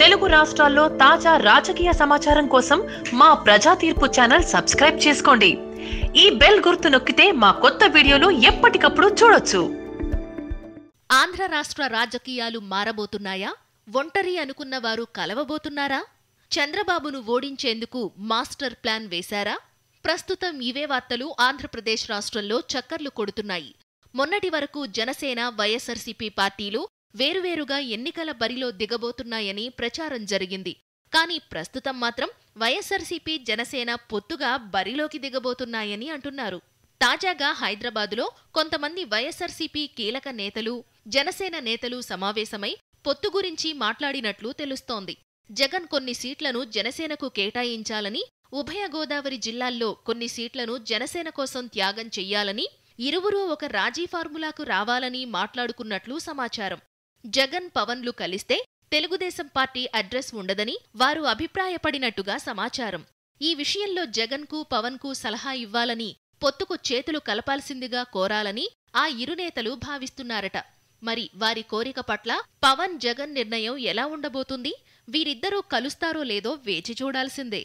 తెలుగు రాష్ట్రాల్లో తాజా రాజకీయ సమాచారం కోసం మా ప్రజా తీర్పు ఛానల్ సబ్స్క్రైబ్ చేసుకోండి. ఈ బెల్ గుర్తు నొక్కితే మా కొత్త వీడియోలు ఎప్పటికప్పుడు చూడొచ్చు. ఆంధ్ర రాష్ట్ర రాజకీయాలు మారబోతున్నాయా? ఒంటరి అనుకున్న వారు కలవబోతున్నారా? చంద్రబాబును ఓడించేందుకు మాస్టర్ ప్లాన్ వేశారా? ప్రస్తుతం ఇవే వార్తలు ఆంధ్రప్రదేశ్ రాష్ట్రంలో చక్కర్లు కొడుతున్నాయి. మొన్నటి వరకు జనసేన వైఎస్సార్సీపీ పార్టీలు వేరువేరుగా ఎన్నికల బరిలో దిగబోతున్నాయని ప్రచారం జరిగింది. కానీ ప్రస్తుతం మాత్రం వైఎస్సార్సీపీ జనసేన పొత్తుగా బరిలోకి దిగబోతున్నాయని అంటున్నారు. తాజాగా హైదరాబాదులో కొంతమంది వైఎస్ఆర్సీపీ కీలక నేతలు జనసేన నేతలు సమావేశమై పొత్తు గురించి మాట్లాడినట్లు తెలుస్తోంది. జగన్ కొన్ని సీట్లను జనసేనకు కేటాయించాలని ఉభయ గోదావరి జిల్లాల్లో కొన్ని సీట్లను జనసేన కోసం త్యాగం చెయ్యాలని ఇరువురూ ఒక రాజీ ఫార్ములాకు రావాలని మాట్లాడుకున్నట్లు సమాచారం. జగన్ పవన్లు కలిస్తే తెలుగుదేశం పార్టీ అడ్రస్ ఉండదని వారు అభిప్రాయపడినట్టుగా సమాచారం. ఈ విషయంలో జగన్కు పవన్కు సలహా ఇవ్వాలని పొత్తుకు చేతులు కలపాల్సిందిగా కోరాలని ఆ ఇరు నేతలు భావిస్తున్నారట. మరి వారి కోరిక పట్ల పవన్ జగన్ నిర్ణయం ఎలా ఉండబోతుంది? వీరిద్దరూ కలుస్తారో లేదో వేచి చూడాల్సిందే.